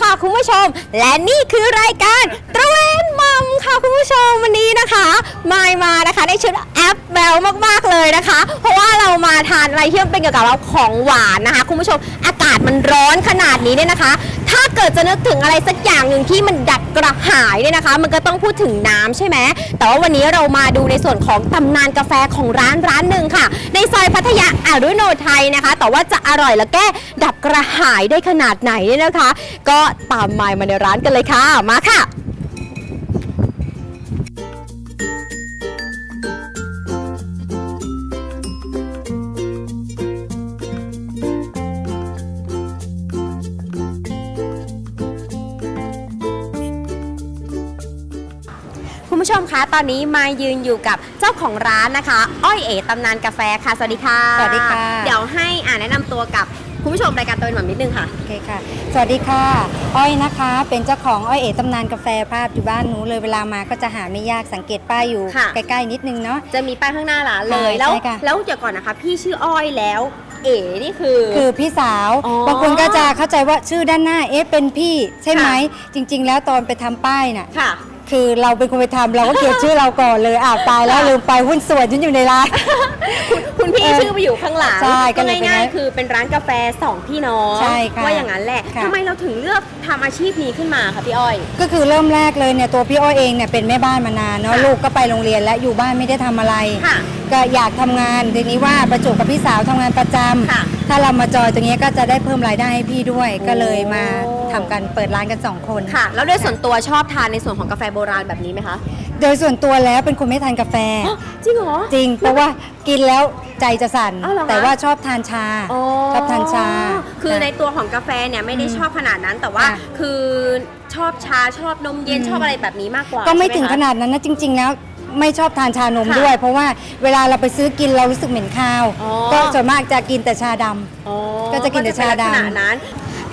ค่ะคุณผู้ชม และนี่คือรายการตระเวนมัมค่ะคุณผู้ชมวันนี้นะคะมายมานะคะในชุดแอปแบลมากๆเลยนะคะ เพราะว่าเรามาทานอะไรที่มันเป็นเกี่ยวกับเราของหวานนะคะ คุณผู้ชมอากาศมันร้อนขนาดนี้เนี่ยนะคะ ถ้าเกิดจะนึกถึงอะไรสักอย่างหนึ่งที่มันดับกระหายเนี่ยนะคะ มันก็ต้องพูดถึงน้ำใช่ไหมแต่ว่าวันนี้เรามาดูในส่วนของตำนานกาแฟของร้านร้านหนึ่งค่ะ ในซอยพัทยาอารุโนไทยนะคะ แต่ว่าจะอร่อยและแก้ดับกระหายได้ขนาดไหนเนี่ยนะคะ ก็ตามมายมาในร้านกันเลยค่ะมาค่ะ ชมคะตอนนี้มายืนอยู่กับเจ้าของร้านนะคะ อ้อยเอ๋ตำนานกาแฟค่ะ สวัสดีค่ะ สวัสดีค่ะ เดี๋ยวให้อ่านแนะนำตัวกับคุณผู้ชมรายการตัวเป็นหม่ำนิดนึงค่ะ โอเคค่ะ สวัสดีค่ะ อ้อยนะคะ เป็นเจ้าของอ้อยเอ๋ตำนานกาแฟภาพอยู่บ้านหนูเลยเวลามาก็จะหาไม่ยากสังเกตป้ายอยู่ค่ะ ใกล้ๆนิดนึงเนาะ จะมีป้ายข้างหน้าร้านเลยใช่แล้ว ใช่ค่ะ แล้วเดี๋ยวก่อนนะคะ พี่ชื่ออ้อยแล้ว เอ๋นี่คือ คือพี่สาว อ๋อบางคนก็จะเข้าใจว่าชื่อด้านหน้า เอ๊ะเป็นพี่ใช่ไหมค่จริง ๆ แล้วตอนไปทำป้ายน่ะ ค่ะ คือเราเป็นคนไปทำเราก็เขียนชื่อเราก่อนเลยอ้าวตายแล้วค่ะลืมไปหุ้นส่วนฉันอยู่ในร้าน คุณพี่เออชื่อไปอยู่ข้างหลังใช่ก็เลยง่ายเป็นๆคือเป็นร้านกาแฟสองพี่น้องใช่ค่ะว่าอย่างนั้นแหละค่ะ ทำไมเราถึงเลือกทำอาชีพนี้ขึ้นมาคะพี่อ้อย ก็คือเริ่มแรกเลยเนี่ยตัวพี่อ้อยเองเนี่ยเป็นแม่บ้านมานานเนาะค่ะ ลูกก็ไปโรงเรียนและอยู่บ้านไม่ได้ทำอะไร ค่ะ ก็อยากทำงานทีนี้ว่าประจวบกับพี่สาวทำงานประจำค่ะ ถ้าเรามาจอยตรงนี้ก็จะได้เพิ่มรายได้ให้พี่ด้วยโอ้ก็เลยมาทำกันเปิดร้านกันสองคนค่ะ แล้วด้วยส่วนตัวชอบทานในส่วนของกาแฟโบราณแบบนี้ไหมคะโดยส่วนตัวแล้วเป็นคนไม่ทานกาแฟอ๋อจริงเหรอ จริง เพราะว่ากินแล้วใจจะสั่น อ้าวเหรอคะ แต่ว่าชอบทานชาอ๋อชอบทานชาคือในตัวของกาแฟเนี่ยไม่ได้อืมชอบขนาดนั้นแต่ว่า ค่ะคือชอบชาชอบนมเย็นอืม ชอบอะไรแบบนี้มากกว่าก็ไม่ใช่หถึงคะ ขนาดนั้นนะจริง ๆ แล้ว ไม่ชอบทานชานมค่ะด้วย เพราะว่าเวลาเราไปซื้อกินเรารู้สึกเหม็นคาว อ๋อ ก็ส่วนมากจะกินแต่ชาดำ อ๋อก็จะกินแต่ชาดำ ก็จะเป็นลักษณะนั้น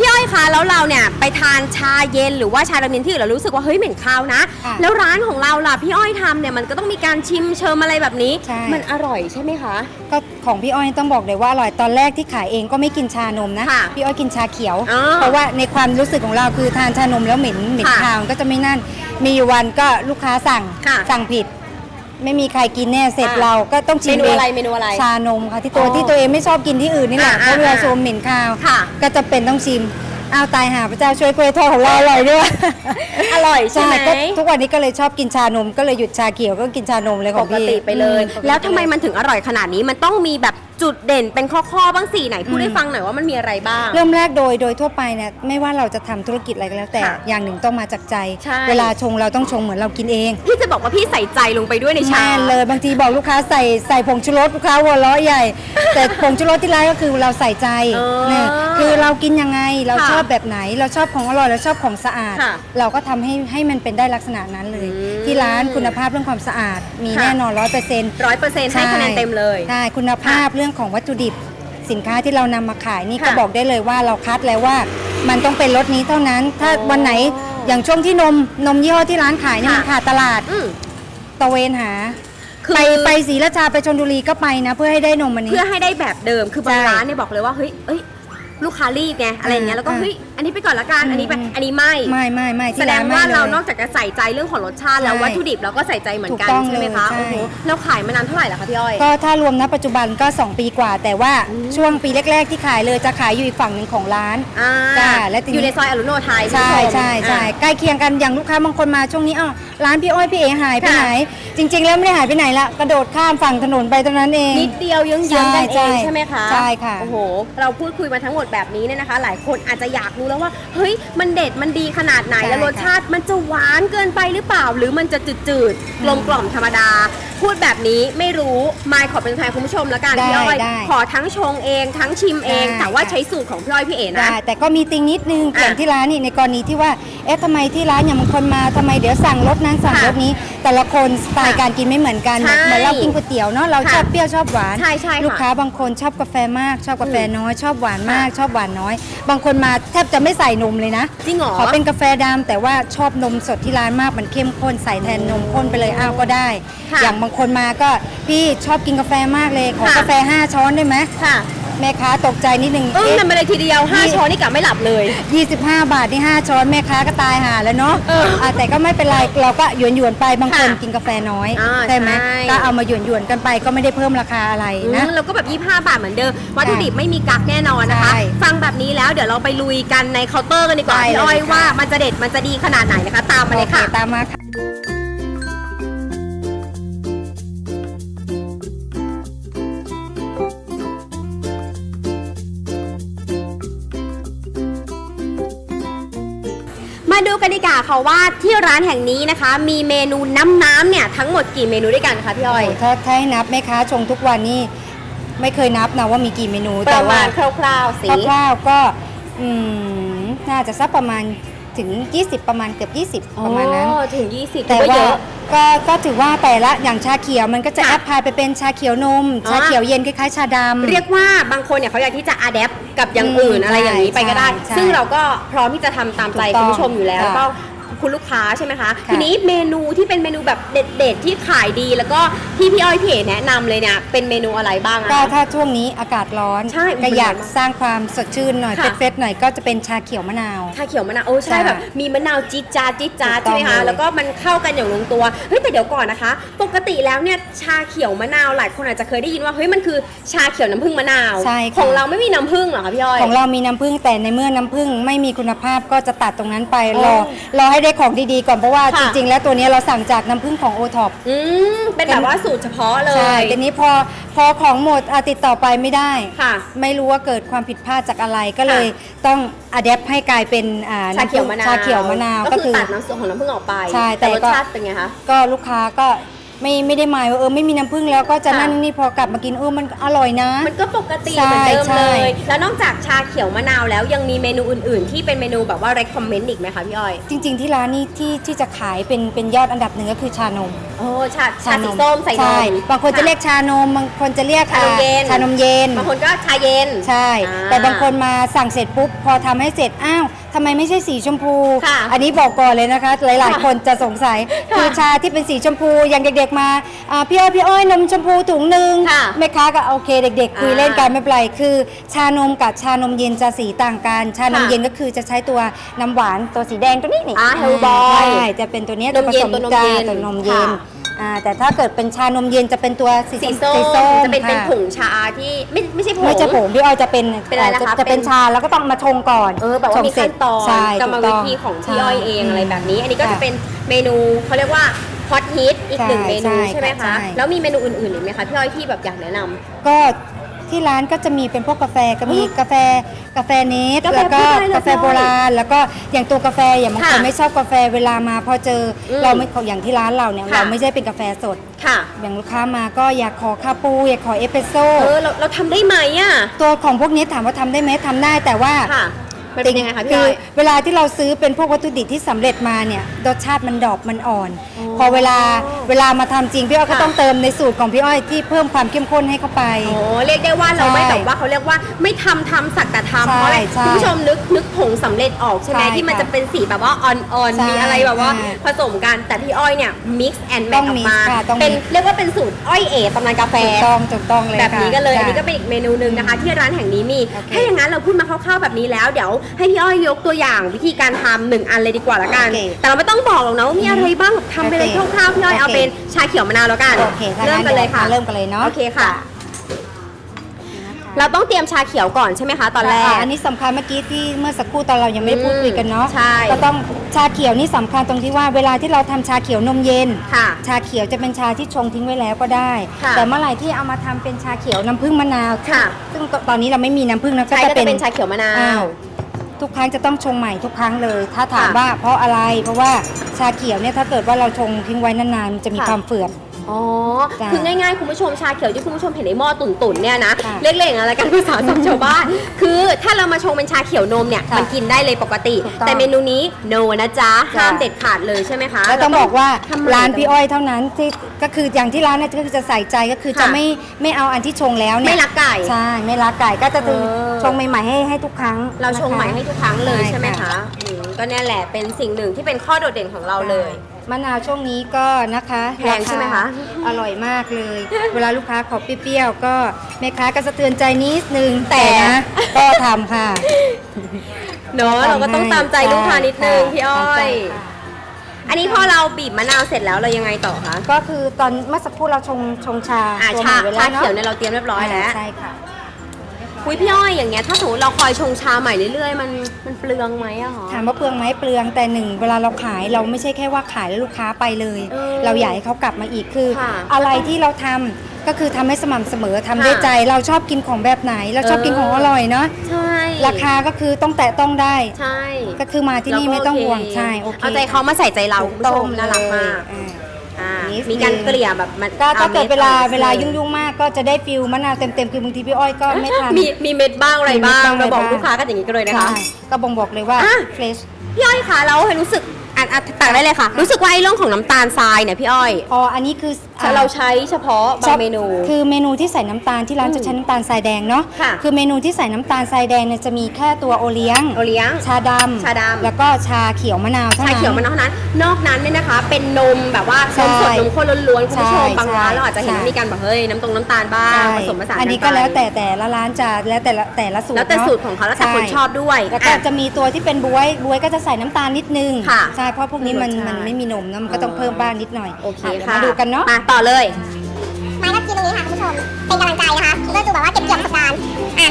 พี่อ้อยคะแล้วเราเนี่ยไปทานชาเย็นหรือว่าชาดำเย็นที่อื่นเรารู้สึกว่าเฮ้ยเหม็นคาวนะ ค่ะ แล้วร้านของเราล่ะพี่อ้อยทำเนี่ยมันก็ต้องมีการชิมเชิมอะไรแบบนี้ ใช่ มันอร่อยใช่ไหมคะ ก็ของพี่อ้อยต้องบอกเลยว่าอร่อยตอนแรกที่ขายเองก็ไม่กินชานมนะ ค่ะพี่อ้อยกินชาเขียว อ๋อเพราะว่าในความรู้สึกของเราคือทานชานมแล้วเหม็นเหม็นค่ะคาวก็จะไม่นั่น มีอยู่วันก็ลูกค้าสั่งค่ะสั่งผิด ไม่มีใครกินแน่เสร็จค่ะเราก็ต้องชิเมมนูเองอะไรเมนูอะไรชานมค่ะที่ตัวอ๋อที่ตัวเองไม่ชอบกินที่อื่นนี่แหละอ่าเพราะเวลาอ่าโซมเหม็นคาวค่ะ ก็จะเป็นต้องชิมอ้าวตายหาพระเจ้าช่วยกล้วยทอดของเราอร่อยด้วย อร่อยใช่ไหมก็ทุกวันนี้ก็เลยชอบกินชานม ก็เลยหยุดชาเขียวก็กินชานมเลยขปองกพี่ติไปเลย อืแล้วทำไมมันถึงอร่อยขนาดนี้มันต้องมีแบบ จุดเด่นเป็นข้อๆบ้างสี่ไหนพูดอืมให้ฟังหน่อยว่ามันมีอะไรบ้าง เริ่มแรกโดยโดยทั่วไปเนี่ยไม่ว่าเราจะทำธุรกิจอะไรก็แล้วแต่ค่ะอย่างหนึ่งต้องมาจากใจ ใช่ เวลาชงเราต้องชงเหมือนเรากินเองพี่จะบอกว่าพี่ใส่ใจลงไปด้วยในชา แม่นเลยบางทีบอกลูกค้าใส่ใส่ผงชูรสลูกค้าหัวเราะใหญ่ แต่ผงชูรสที่ร้านก็คือเราใส่ใจเออเนี่ยคือเรากินยังไงเราค่ะชอบแบบไหน เราชอบของอร่อยเราชอบของสะอาด ค่ะเราก็ทำให้ให้มันเป็นได้ลักษณะนั้นเลย อืมที่ร้านคุณภาพเรื่องความสะอาดมีค่ะ แน่นอนร้อยเปอร์เซ็นต์ ร้อยเปอร์เซ็นต์ให้คะแนนเต็มเลย ใช่คุณภาพเรื่องของวัตถุดิบ สินค้าที่เรานำมาขายนี่ค่ะก็บอกได้เลยว่าเราคัดแล้วว่า มันต้องเป็นรสนี้เท่านั้น ถ้าอ๋อวันไหนอย่างช่วงที่นมนมยี่ห้อที่ร้านขายเนี่ยค่ะ มันขาดตลาดอืม ตะเวนหา คือ ไปไปศรีราชาไปชนบุรีก็ไปนะ เพื่อให้ได้นมอันนี้ เพื่อให้ได้แบบเดิมคือบางใช่ร้านเนี่ยบอกเลยว่าเฮ้ยเอ้ย ลูกค้ารีบไงอะไรอย่างเงี้ยแล้วก็อ่าเฮ้ยอันนี้ไปก่อนละกันอันนี้ไปอืมอันนี้ไม่ไม่ไม่ไม่แสที่ดร้างนว่าไม่ลยเรานอกจากจะใส่ใจเรื่องของรสชาติแล้วใช่วัตถุดิบเราก็ใส่ใจเหมือนกันถูกต้องใช่ไหมคะเลยใช่ โอ้โหแล้วขายมานานเท่าไหร่แล้วคะพี่อ้อย ก็ถ้ารวมณปัจจุบันก็ 2 ปีกว่า แต่ว่าอืม ช่วงปีแรก ๆ ที่ขายเลยจะขายอยู่อีกฝั่งหนึ่งของร้าน อ่าจ้าและทีนี้ อยู่ในซอยอรุโนไทยใช่คุณผู้มใช่ใช่อะ ใกล้เคียงกันอย่างลูกค้าบางคนมาช่วงนี้อ้าวร้านพี่อ้อยพี่เอ๋หายไปค่ะ ไหน จริง ๆ แล้วไม่ได้หายไปไหนละกระโดดข้ามฝั่งถนนไปตรงนั้นเอง นิดเดียวเยื้องๆกันใช่เองใช่ใช่ไหมคะใช่ค่ะ โอ้โห เราพูดคุยมาทั้งหมดแบบนี้เนี่ยนะคะ หลายคนอาจจะอยากรู้แล้วว่าเฮ้ยมันเด็ดมันดีขนาดไหนใช่แล้วรสชาติมันจะหวานเกินไปหรือเปล่า หรือมันจะจืดๆกลมกล่อมธรรมดา พูดแบบนี้ไม่รู้มายขอเป็นตัวแทนคุณผู้ชมแล้วกันได้พี่อ้อยได้ขอทั้งชงเองทั้งชิมเอง ได้แต่ว่าค่ะ ใช้สูตรของพี่อ้อยพี่เอ๋นะ ได้แต่ก็มีติงนิดนึงอะอย่างที่ร้านนี่ในกรณีที่ว่า เอ๊ะทำไมที่ร้านอย่างบางคนมาทำไมเดี๋ยวสั่งรสนั้นสั่งค่ะรสนี้ แต่ละคนสไตล์ค่ะการกินไม่เหมือนกันใช่เหมือนเรากินก๋วยเตี๋ยวเนาะเราค่ะชอบเปรี้ยวชอบหวานใช่ใช่ค่ะลูกค้าบางคนชอบกาแฟมาก ชอบกาแฟอืมน้อยชอบหวานมากค่ะชอบหวานน้อย บางคนมาแทบจะไม่ใส่นมเลยนะ จริงเหรอ ขอเป็นกาแฟดำแต่ว่าชอบนมสดที่ร้านมากมันเข้มข้นใส่แทนนมข้นไปเลยอ้าวก็ได้ ค่ะอย่างบางคนมาก็พี่ชอบกินกาแฟมากเลยขอค่ะ กาแฟ 5 ช้อนได้ไหม ค่ะ แม่ค้าตกใจนิดนึงอึ้งเอ๊ะ กันไปเลยทีเดียว นี่ 5ช้อนนี่กะไม่หลับเลย 25 บาทนี่5ช้อนแม่ค้าก็ตายหาแล้วเนาะเอออะแต่ก็ไม่เป็นไรเราก็หยวนหยวนๆไปบางคนค่ะกินกาแฟน้อยอ่าใช่ไหมใช่ ก็เอามาหยวนหยวนๆกันไปก็ไม่ได้เพิ่มราคาอะไรอืนะมแล้วก็แบบ 25 บาทเหมือนเดิม วัตถุดิบไม่มีกักแน่นอนนะคะ ใช่ฟังแบบนี้แล้วเดี๋ยวเราไปลุยกันในเคาน์เตอร์กันดีกว่าได้พี่อ้อยเลยค่ะ ว่ามันจะเด็ดมันจะดีขนาดไหนนะคะ ตามมาเลยค่ะ โอตามมาค่ะ มาดูกันดีกว่าค่ะว่าที่ร้านแห่งนี้นะคะ มีเมนูน้ำน้ำๆเนี่ยทั้งหมดกี่เมนูด้วยกันคะพี่อ้อยโอ้ถ้าถ้าให้นับแม่ค้าชงทุกวันนี่ไม่เคยนับนะว่ามีกี่เมนูปแต่ระว่ามาณคร่าวๆสิคร่าวๆก็อืมน่าจะสักประมาณถึง 20 ประมาณเกือบ 20 ประมาณนั้น โอ้ถึง 20แต่ถือว่าว่าเยอะ ก็ก็ถือว่าแต่ละอย่างชาเขียวมันก็จะค่ะแอปพลายไปเป็นชาเขียวนมอ๋อชาเขียวเย็นคล้ายๆ ชาดำ เรียกว่าบางคนเนี่ยเขาอยากที่จะอัดแอปกับอย่างอืมอื่นอะไรอย่างนี้ไปก็ได้ ใช่ใช่ซึ่งเราก็พร้อมที่จะทำตามใจถูกต้คุองณผู้ชมอยู่แล้วค่ะแล้วก็ คุณลูกค้าใช่ไหมคะค่ะทีนี้เมนูที่เป็นเมนูแบบเด็ดๆที่ขายดี แล้วก็ที่พี่อ้อยพี่เอ๋แนะนำเลยเนี่ยเป็นเมนูอะไรบ้างอะก็ถ้าช่วงนี้อากาศร้อนใช่ก็อยากมันร้อนมากสร้างความสดชื่นหน่อยค่ะ เฟสๆหน่อยก็จะเป็นชาเขียวมะนาว ชาเขียวมะนาวโอ้ใช่ใช่แบบมีมะนาวจี๊ดจ๊าดจี๊ดจ๊าดถูกต้ใช่องไหมคะเลย แล้วก็มันเข้ากันอย่างลงตัวเฮ้ยแต่เดี๋ยวก่อนนะคะ ปกติแล้วเนี่ยชาเขียวมะนาวหลายคนอาจจะเคยได้ยินว่าเฮ้ยมันคือชาเขียวน้ำผึ้งมะนาวใช่ค่ะ ของเราไม่มีน้ำผึ้งเหรอคะพี่อ้อย ของเรามีน้ำผึ้งแต่ในเมื่อน้ำผึ้งไม่มีคุณภาพก็จะตัดตรงนั้นไปอ๋อรอรอให้ได้ของดีๆก่อนเพราะว่าค่ะจริงๆ แล้วตัวนี้เราสั่งจากน้ำผึ้งของโอท็อป อืมเป็นแบบว่าสูตรเฉพาะเลยใช่แต่นี้พอพอของหมดอะติดต่อไปไม่ได้ ค่ะไม่รู้ว่าเกิดความผิดพลาดจากอะไรก็เลยต้องอัดแอปให้กลายเป็นอ่าชาเขียวมะนาวชาเขียวมะนาวก็คือตัดน้ำส่วนของน้ำผึ้งออกไปใช่แต่แต่รสก็ ชาติเป็นไงคะ ก็ลูกค้าก็ ไม่ไม่ได้หมายว่าเออไม่มีน้ำผึ้งแล้วก็จะค่ะ นั่นนี่พอกลับมากินเออมันอร่อยนะ มันก็ปกติใช่เหมือนเดิมใช่เลยแล้วนอกจากชาเขียวมะนาวแล้วยังมีเมนูอื่นๆ ที่เป็นเมนูแบบว่า recommend อีกไหมคะพี่อ้อยจริง ๆ ที่ร้านนี้ที่ที่จะขายเป็นเป็นยอดอันดับหนึ่งก็คือชานมโอ้ชาชาสีส้มใส่นใช่มบางคนจะเรียกชานมบางคนจะเรียกชานมเย็น อ่าชานมเย็น บางคนก็ชาเย็น ใช่ อ่าแต่บางคนมาสั่งเสร็จปุ๊บพอทำให้เสร็จอ้าว ทำไมไม่ใช่สีชมพู ค่ะอันนี้บอกก่อนเลยนะคะ หลายค่ะๆคนจะสงสัยค่ะคือชาที่เป็นสีชมพูอย่างเด็กๆมาอ่าพี่อ้อยพี่อ้อยนมชมพูถุงหนึ่งค่ะแม่ค้าก็โอเค เด็ก ๆ คุยอ่าเล่นกันไม่เป็นไรคือ ชานมกับชานมเย็นจะสีต่างกัน ชานมค่ะเย็นก็คือจะใช้ตัวน้ำหวานตัวสีแดงตัวนี้นี่อ่า Hellboy ใช่จะเป็นตัวเนี้ยนมเย็นผสตัวนมจ้าเย็นตัวนมเย็น ค่ะ อ่าแต่ถ้าเกิดเป็นชานมเย็นจะเป็นตัวสีสีส้มส้มจะเป็นเป็นค่ะผงชาที่ไม่ไม่ใช่ผง ไม่ใช่ผงพี่อ้อยจะเป็นเป็นอะไรนะคะจจะเป็นเป็นชาแล้วก็ต้องมาชงก่อนเออแบบว่ามีชงเสร็ขั้จนตอนใช่กรรมถูวิต้ธีของพี่ใช่อ้อยเองอะไรแบบนี้ อันนี้ก็จะค่เป็นเมนูเขาเรียกว่าฮอตฮิตอีกหนึ่งใช่เมนูใช่ใช่ไหมใช่คะแล้วมีเมนูอื่นๆอีกไหมคะพี่อ้อยที่แบบอยากแนะนำ ก็ ที่ร้านก็จะมีเป็นพวกกาแฟก็มีกาแฟกาแฟเนสกาแฟแล้วก็พูดได้เลยกาแฟโบราณ แล้วก็อย่างตัวกาแฟอย่างบางค่ะคนไม่ชอบกาแฟเวลามาพอเจออมเราไม่อย่างที่ร้านเราเนี่ยค่ะ เราไม่ใช่เป็นกาแฟสด ค่ะ อย่างลูกค้ามาก็อยากขอคาปู อยากขอเอสเปรสโซ่เออ เราเราทำได้ไหมอะ ตัวของพวกนี้ถามว่าทำได้ไหมทำได้แต่ว่าค่ะ มันเป็นยังไงคะพี่คือ้ออยเวลาที่เราซื้อเป็นพวกวัตถุดิบที่สำเร็จมาเนี่ยรสชาติมันดรอปมันอ่อน อ๋อพอเวลาเวลามาทำจริงพี่อ้อยก็ค่ะ ต้องเติมในสูตรของพี่อ้อยที่เพิ่มความเข้มข้นให้เข้าไป โอ้เรียกได้ว่าเราใช่ไม่แบบว่าเขาเรียกว่าไม่ทำทำสักแต่ทำใช่เพราะอะไรใช่คุณผู้ชมนึกนึกผงสำเร็จออกใช่ไหมใช่ที่มันค่ะจะเป็นสีแบบว่าอ่อนใช่ๆมีอะไรแบบว่าใช่ผสมกันแต่พี่อ้อยเนี่ย mix and ต้ match องออก mix มาค่ะต้องเป็น mix เรียกว่าเป็นสูตรอ้อยเอ๋ตำนานกาแฟ ถูกต้องถูกต้องเลยแบบนี้กันเลยค่ะอันนี้ก็เป็นอีกเมนูหนึ่งนะคะ ที่ร้านแห่งนี้มี โอเคถ้าอย่างนั้นเราพูดมาคร่าวๆแบบนี้แล้ว เดี๋ยวให้พี่อ้อยยกตัวอย่างวิธีการทำหนึ่งอันเลยดีกว่าละกัน โอเคแต่แต่เราไม่ต้องบอกหรอกนะว่ามีอะไรบ้างทำไปเลยโอคเคร่าวๆพี่อ้อยเอาโอเค เป็นชาเขียวมะนาวแล้วกัน โอเคถ้าเริ่มงั้นกันเลยค่ะเดี๋ยวเริ่มกันเลยเนาะโอเคค่ะ เราต้องเตรียมชาเขียวก่อนใช่ไหมคะตอนแรกาอันนี้สำคัญเมื่อกี้ที่เมื่อสักครู่ตอนเรายังไม่ได้พูดคุยกันเนาะใช่ ก็ต้องชาเขียวนี่สำคัญตรงที่ว่าเวลาที่เราทำชาเขียวนมเย็น ค่ะ ชาเขียวจะเป็นชาที่ชงทิ้งไว้แล้วก็ได้ ค่ะแต่เมื่อไหร่ที่เอามาทำเป็นชาเขียวน้ำผึ้งมะนาวค่ะ ซึ่งตอนนี้เราไม่มีน้ำผึ้งนะก็ใช่จะก็เป็จะนเป็นชาเขียวมะนาวอ้าว ทุกครั้งจะต้องชงใหม่ทุกครั้งเลย ถ้าถามค่ะว่าเพราะอะไรเพราะว่าชาเขียวเนี่ยถ้าเกิดว่าเราชงทิ้งไว้นานๆมันจะมีค่ะ ความเฟื่อน อ๋อ จ้ะคือง่ายๆ คุณผู้ชมชาเขียวที่คุณผู้ชมเห็นในหม้อตุ่นๆเนี่ยนะ ค่ะเรียกๆอย่างอะไรกันภาษาสัมชาวบ้าน คือถ้าเรามาชงเป็นชาเขียวนมเนี่ย ค่ะมันกินได้เลยปกติ ถูกต้องแต่เมนูนี้ no นะจ๊ะ จ้ะ ห้ามเด็ดขาดเลยใช่ไหมคะแล้วต้องบอกว่าทำไม ร้านพี่อ้อยเท่านั้นที่ก็คืออย่างที่ร้านเนี่ยก็คือจะใส่ใจก็คือจะค่ะไม่ไม่เอาอันที่ชงแล้วเนี่ยไม่รักไก่ใช่ไม่รักไก่ก็จะคือเออ ชงใหม่ๆให้ให้ทุกครั้งเราชงนะคะใหม่ให้ทุกครั้งเลยใช่ใช่ไหมค่ะคะอืมก็เนี่ยแหละเป็นสิ่งหนึ่งที่เป็นข้อโดดเด่นของเราเลย มะนาวช่วงนี้ก็นะคะแพงใช่ไหมคะ ราาอร่อยมากเลย เวลาลูกค้าขอเปรี้ยวๆก็แม่ค้าก็สะเทือนใจนิดนึงแต่นะ ก็ทำค่ะ เนาะเราก็ต้องตามใจลูกค้านิดนึงใช่พี่อ้อตามใจยค่ะอันนี้พอเราบีบมะนาวเสร็จแล้วเรายังไงต่อคะก็คือตอนเมื่อสักครู่เราชงชงชาอ่าตัวชาใหม่ไว้ชาแล้วเนาะเขียวเนี่ยเราเตรียมเรียบร้อยแล้ว ใช่ค่ะ คุยพี่อ้อยอย่างเงี้ยถ้าสมมติเราคอยชงชาใหม่เรื่อยๆมันมันเปลืองไหมอะคะ ถามว่าเปลืองไหมเปลืองแต่หนึ่งเวลาเราขายเราไม่ใช่แค่ว่าขายแล้วลูกค้าไปเลย เออเราอยากให้เขากลับมาอีกคือ ค่ะอะไรที่เราทำก็คือทำให้สม่ำเสมอทำด้วยค่ะใจ เราชอบกินของแบบไหน เราชอบเออกินของอร่อยเนาะใช่ราคาก็คือต้องแตะต้องได้ ใช่ก็คือมาที่นี่ไม่ต้องห่วงใช่โอเคเอาใจเขามาใส่ใจเราคุณผู้ชต้มน่ารักมาก อ่า อ่านิดนึงมีการเกลี่ยแบบมันก็ถ้าเกิดเวลาอม็เวลายุ่งๆมากก็จะได้ฟิลมะนาวเต็มๆคือบางทีพี่อ้อยก็ไม่ทันมีมีเม็ดบ้างอะไรบ้างมีเม็ดบ้างเราบอกอะไรบ้างลูกค้ากันอย่างนี้กันเลยนะคะ ใช่ก็บ่งบอกเลยว่าอะ เฟรชพี่อ้อยคะเราเห็นรู้สึกอะอะตักได้เลยค่ะ รู้สึกว่าไอ้เรื่องของน้ำตาลทรายเนี่ยพี่อ้อย อ๋ออันนี้คือ อ่เราใช้เฉพาะบางเมนู คือเมนูที่ใส่น้ำตาลที่ร้านจะใช้น้ำตาลทรายแดงเนาะค่ะ คือเมนูที่ใส่น้ำตาลทรายแดงเนี่ยจะมีแค่ตัวโอเลี้ยง โอเลี้ยง ชาดำชาดำ แล้วก็ชาเขียวมะนาวเท่าชานั้น เขียวมันเท่านั้น นอกนั้นเนี่ยนะคะ เป็นนมแบบว่านใช่มสดนมข้นล้วนๆคุณผู้ชมใช่บางร้านใช่เราอาจจะเห็นใช่ มีการแบบเฮ้ยน้ำตรงน้ำตาลบ้างใช่ผสมผสานอันนี้ไปก็แล้วแต่แต่ละร้านจะแล้วแต่ละแต่ละสูตรแล้วแต่เนอะสูตรของเขาแล้วแต่คนใชอบด้วยแล้วก็อะ จะมีตัวที่เป็นบวยบวยก็จะใส่น้ำตาลนิดนึงค่ะใช่เพราะพวกนี้มันรสชาติมันไม่มีนมเนอะมันก็ต้องอ๋อเพิ่มบ้างนิดหน่อยโอเคอ่ดี๋ยวค่ะมาดูกันเนาะ มาต่อเลย ไม้ก็กินตรงนี้ค่ะคุณผู้ชม เป็นกำลังใจนะคะเพื่อดูแบบว่าเก็บเกี่ยวประสบการณ์อะ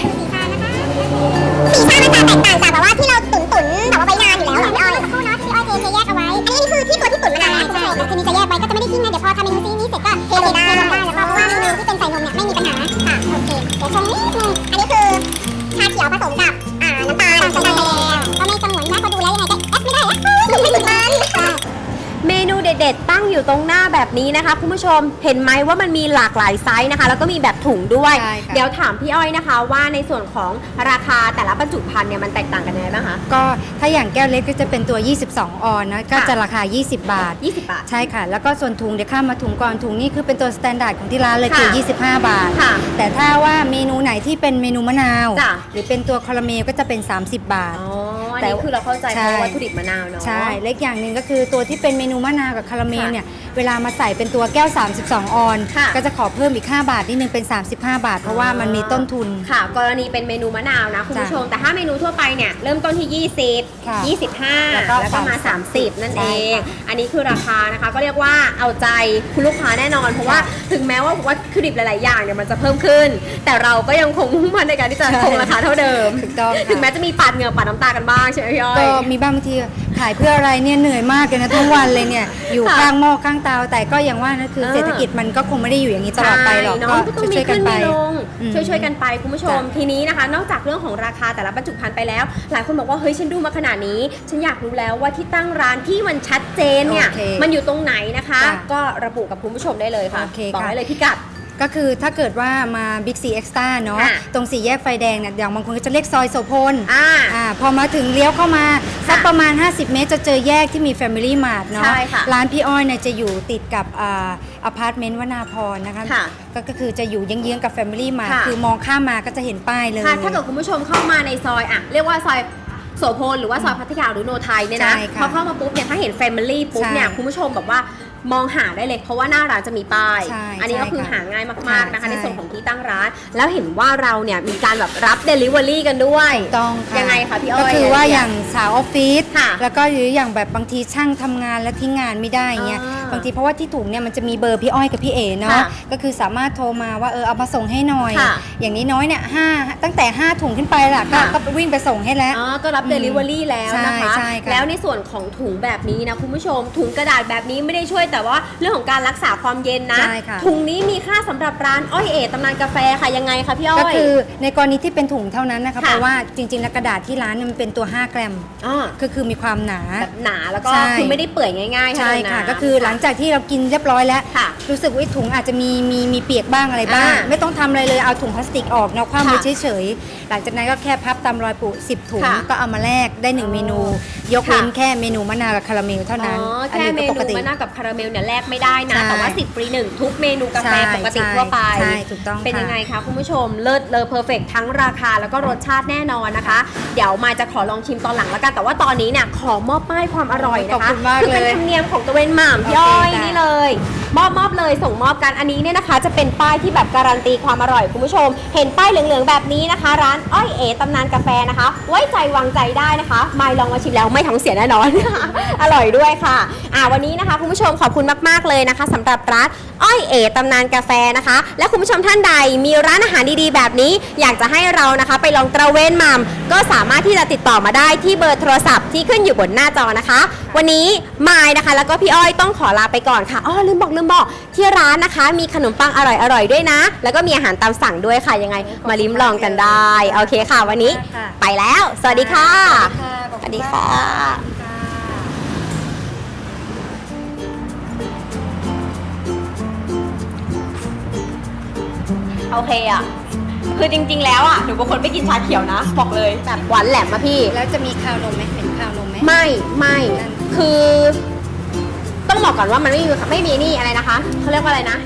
น้าแบบนี้นะคะคุณผู้ชมเห็นไหมว่ามันมีหลากหลายไซส์นะคะ แล้วก็มีแบบถุงด้วย ใช่ค่ะ เดี๋ยวถามพี่อ้อยนะคะ ว่าในส่วนของราคาแต่ละบรรจุภัณฑ์เนี่ยมันแตกต่างกันยังไงบ้างคะ ก็ถ้าอย่างแก้วเล็กก็จะเป็นตัว 22 ออนนะก็ค่ะ จะราคา 20 บาท 20 บาท ใช่ค่ะ แล้วก็ส่วนถุงเดี๋ยวข้ามมาถุงก่อนถุงนี่คือเป็นตัวสแตนดาร์ดของที่ร้านเลยคือค่ะ 25 บาท ค่ะ แต่ถ้าว่าเมนูไหนที่เป็นเมนูมะนาว จ้ะ หรือเป็นตัวคาราเมลก็จะเป็น 30 บาท อ๋อ อันแต่นี้คือเราเข้าใจใช่เพราะวัตถุดิบมะนาวเนาะใช่เล็กอย่างหนึ่งก็คือตัวที่เป็นเมนูมะนาวกับคาราเมลค่ะเนี่ยเวลามาใส่เป็นตัวแก้ว 32 ออนค่ะก็จะขอเพิ่มอีก 5 บาทนิดนึงเป็น 35 บาท เพราะว่ามันมีต้นทุนค่ะ กรณีเป็นเมนูมะนาวนะคุณผู้ชม แต่ถ้าเมนูทั่วไปเนี่ยเริ่มต้นที่ 20ค่ะ25 แล้แล้ววก็ก็มา 30 30นั่นใช่เองค่ะอันนี้คือราคานะคะก็เรียกว่าเอาใจคุณลูกค้าแน่นอน เพราะว่าถึงแม้ว่าวัตถุดิบหลาย ๆ อย่างเนี่ยมันจะเพิ่มขึ้น แต่เราก็ยังคงมุ่งมั่นในการที่จะคงราคาเท่าเดิมถูกต้องค่ะถึงแม้จะมีปาดเหงื่อปาดน้ำตากันบ้างใช่ไหมพี่อ้อย ก็มีบ้างบางทีขายเพื่ออะไรเนี่ยเหนื่อยมากเลยนะทั้งวันเลยเนี่ยอยู่ค่ะข้างหม้อข้างเตา แต่ก็อย่างว่านะคือเออ เศรษฐกิจมันก็คงไม่ได้อยู่อย่างนี้ตลอดไปหรอกใช่เนาะก็ต้องมีช่วยๆกัขึ้นนไป มีลงอืมช่วยๆกันไปคุณผู้ชม จ้ะทีนี้นะคะ นอกจากเรื่องของราคาแต่ละบรรจุภัณฑ์ไปแล้ว หลายคนบอกว่าเฮ้ยฉันดูมาขนาดนี้ ฉันอยากรู้แล้วว่าที่ตั้งร้านที่มันชัดเจนเนี่ยโอเคมันอยู่ตรงไหนนะคะ จ้ะก็ระบุกับคุณผู้ชมได้เลยค่ะโอเคบอกค่ะ ได้เลยพี่กัด ก็คือถ้าเกิดว่ามา Big C Extra เนาะค่ะตรงสี่แยกไฟแดงเนี่ยอย่างบางคนก็จะเรียกซอยโสพลอ่าอ่าพอมาถึงเลี้ยวเข้ามา สักค่ะประมาณ 50 เมตรจะเจอแยกที่มี Family Mart เนาะ ใช่ค่ะร้านพี่อ้อยเนี่ยจะอยู่ติดกับอ่าอพาร์ตเมนต์วนาพรนะคะ ค่ะก็ก็คือจะอยู่เยื้องๆกับ Family Mart ค่ะ คือมองข้ามมาก็จะเห็นป้ายเลย ค่ะถ้าเกิดคุณผู้ชมเข้ามาในซอยอะเรียกว่าซอยโสพลหรือว่าซอยพัทยาหรือโนไทยเนี่ยนะใช่ค่ะพอเข้ามาปุ๊บเนี่ยถ้าเห็น Family ปุ๊บใช่เนี่ยคุณผู้ชมแบบว่า มองหาได้เลยเพราะว่าหน้าร้านจะมีป้าย ใช่อันนี้ก็ใช่คือค่ะหาง่ายมากๆนะคะ ใช่ ในส่วนของที่ตั้งร้าน แล้วเห็นว่าเราเนี่ยมีการแบบรับ Delivery กันด้วย ต้องค่ะยังไงคะพี่อ้อยก็คือว่าอย่างสาวออฟฟิศค่ะแล้วก็หรืออย่างแบบบางทีช่างทำงานแล้วทิ้งงานไม่ได้เงี้ยอ่าบางทีเพราะว่าที่ถุงเนี่ยมันจะมีเบอร์พี่อ้อยกับพี่เอ๋เนาะค่ะก็คือสามารถโทรมาว่าเออเอามาส่งให้หน่อย ค่ะอย่างนี้น้อยเนี่ยห้าตั้งแต่ 5 ถุงขึ้นไปล่ะก็ค่ะ ก็วิ่งไปส่งให้แล้ว อ๋อก็รับอืม Delivery แล้วนะคะ ใช่ใช่ค่ะ แล้วในส่วนของถุงแบบนี้นะคุณผู้ชม ถุงกระดาษแบบนี้ไม่ได้ช่วยแต่ว่าเรื่องของการรักษาความเย็นนะ ใช่ค่ะ ถุงนี้มีค่าสำหรับร้านอ้อยเอ๋ตำนานกาแฟค่ะยังไงคะพี่อ้อย ก็คือในกรณีที่เป็นถุงเท่านั้นนะคะค่ะ เพราะว่าจริงๆแล้วกระดาษที่ร้านเนี่ยมันเป็นตัว5กรัมอ่าก็คือมีความหนา แบบหนาแล้วก็ใช่ คือไม่ได้เปื่อยง่ายๆใช่ขนาดนั้นค่ะ ก็คือหลังจากที่เรากินเรียบร้อยแล้ว ค่ะ รู้สึกว่าถุงอาจจะมีมีมีเปียกบ้างอะไรบ้าง อ่าไม่ต้องทำอะไรเลยเอาถุงพลาสติกออกเนาะคว่ำไว้ค่ะเฉยๆหลังจากนั้นก็แค่พับตามรอยปุ10 ถุง ค่ะก็เอามาแลกได้หนึ่งเมนู ยกค่ะเว้นแค่เมนูมะนาวกับคาราเมลเท่านั้นอ๋ออันแค่นี้เมก็นูปกติมะนาวกับคาราเมลเนี่ยแลกไม่ได้นะ ใช่ แต่ว่า 10ฟรีหนึ่งทุกเมนูกาแฟใช่ปกติใช่ทั่วไป ใช่ถูกต้องเป็นค่ะยังไงคะคุณผู้ชมเลิศเลอเพอร์เฟกทั้งราคาแล้วก็รสชาติแน่นอนนะคะ เดี๋ยวมาจะขอลองชิมตอนหลังแล้วกัน แต่ว่าตอนนี้เนี่ยขอมอบป้ายความอร่อยนะคะขอบคุณมากคือเป็นเลยธรรมเนียมของตัวเวนหม่ำพี่อ้อยโอเคจ้ะ นี่เลย มอบมอบเลยส่งมอบกันอันนี้เนี่ยนะคะ จะเป็นป้ายที่แบบการันตีความอร่อยคุณผู้ชม เห็นป้ายเหลืองๆแบบนี้นะคะ ร้านอ้อยเอ๋ตำนานกาแฟนะคะ ไว้ใจวางใจได้นะคะมายลองมาชิมแล้วไม่ท้องเสียแน่นอน อร่อยด้วยค่ะอ่าวันนี้นะคะคุณผู้ชมขอบคุณมากๆเลยนะคะสำหรับร้านอ้อยเอ๋ตำนานกาแฟนะคะ และคุณผู้ชมท่านใดมีร้านอาหารดีๆ แบบนี้ อยากจะให้เรานะคะ ไปลองตระเวนมัมก็สามารถที่จะติดต่อมาได้ที่เบอร์โทรศัพท์ที่ขึ้นอยู่บนหน้าจอนะคะ วันนี้มายนะคะ แล้วก็พี่อ้อยต้องขอลาไปก่อนค่ะอ้อลืมบอกลืมบอกที่ร้านนะคะ มีขนมปังอร่อยๆด้วยนะ แล้วก็มีอาหารตามสั่งด้วยค่ะยังไง มาลิ้มลองกันได้ โอเคค่ะ วันนี้ค่ะ ไปแล้ว สวัสดีค่ะขอบสวัณสดีมากค่ะค่ะ โอเคอะ คือจริง ๆ แล้วอะหนูเป็นคนไม่กินชาเขียวนะ บอกเลยแบบหวานแหลมมาพี่ แล้วจะมีข้าวนมไหมเป็นข้าวนมไหม ไม่ไม่นั่น คือ ต้องบอกก่อนว่ามันไม่มีไม่มีนี่อะไรนะคะเขาเรียกว่าอะไรนะ